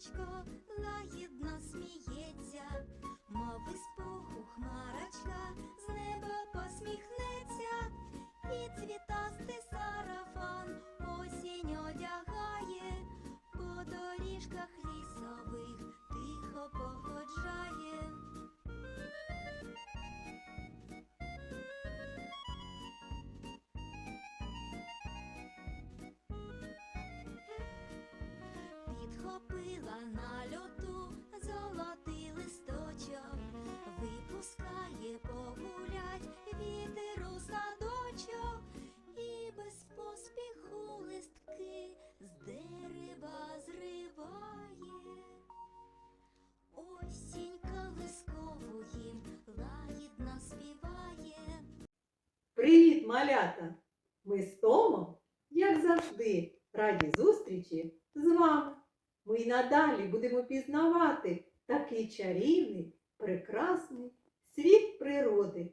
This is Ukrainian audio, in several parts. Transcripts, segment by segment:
сонечко лагідно сміється, мов із пуху хмарочка з неба посміхнеться, і цвітастий сарафан осінь одягає, по доріжках Підхопила на льоту золотий листочок, випускає погулять вітер у садочок, і без поспіху листки з дерева зриває. Осінь колискову їм лагідно співає. Привіт, малята! Ми з Томом, як завжди, раді зустрічі з вами. Ми й надалі будемо пізнавати такий чарівний, прекрасний світ природи.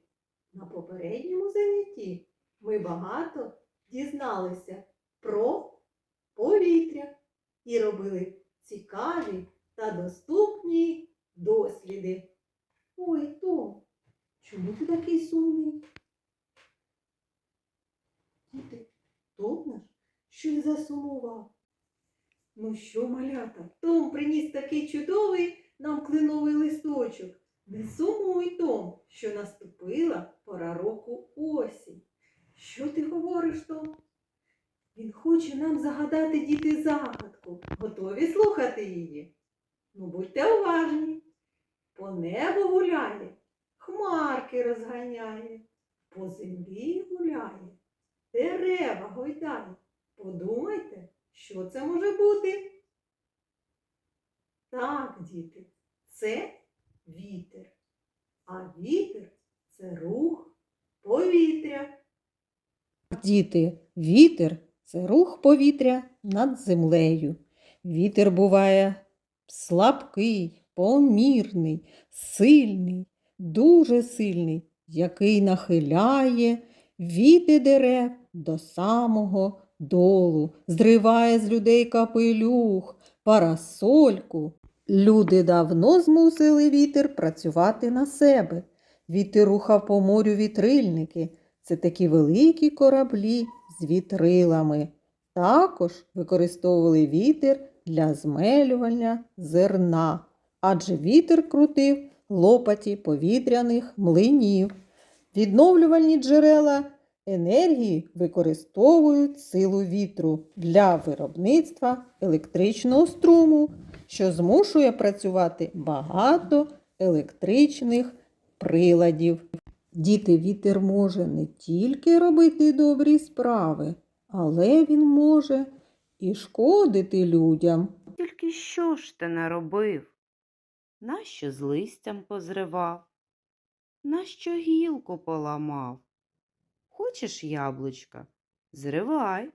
На попередньому занятті ми багато дізналися про повітря і робили цікаві та доступні досліди. Ой, Том, чому ти такий сумний? Діти, Том наш щось засумував. Ну що, малята, Том приніс такий чудовий нам кленовий листочок. Не сумуй, Том, що наступила пора року осінь. Що ти говориш, Том? Він хоче нам загадати діти загадку. Готові слухати її? Ну, будьте уважні. По небу гуляє, хмарки розганяє, по землі гуляє дерева гойдає. Подумайте, що це може бути? Так, діти, це вітер. А вітер це рух повітря. Діти, вітер це рух повітря над землею. Вітер буває слабкий, помірний, сильний, дуже сильний, який нахиляє віти дерев до самого долу, зриває з людей капелюх, парасольку. Люди давно змусили вітер працювати на себе. Вітер рухав по морю вітрильники. Це такі великі кораблі з вітрилами. Також використовували вітер для змелювання зерна, адже вітер крутив лопаті повітряних млинів. Відновлювальні джерела енергії використовують силу вітру для виробництва електричного струму, що змушує працювати багато електричних приладів. Діти, вітер може не тільки робити добрі справи, але він може і шкодити людям. Тільки що ж ти наробив? Нащо з листям позривав? Нащо гілку поламав? Хочеш яблучка? Зривай,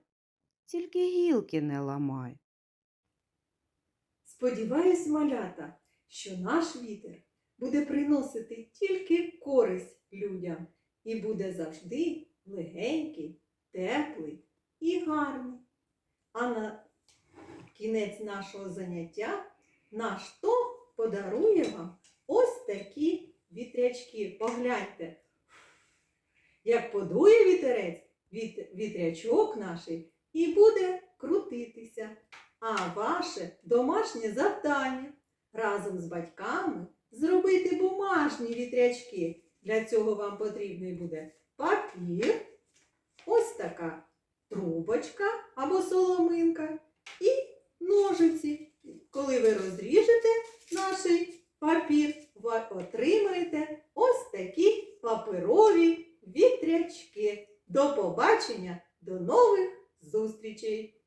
тільки гілки не ламай. Сподіваюсь, малята, що наш вітер буде приносити тільки користь людям і буде завжди легенький, теплий і гарний. А на кінець нашого заняття наш Том подарує вам ось такі вітрячки. Погляньте, як подує вітерець, віт- вітрячок наш і буде крутитися. А ваше домашнє завдання разом з батьками зробити бумажні вітрячки. Для цього вам потрібний буде папір, ось така трубочка або соломинка і ножиці. Коли ви розріжете 일주일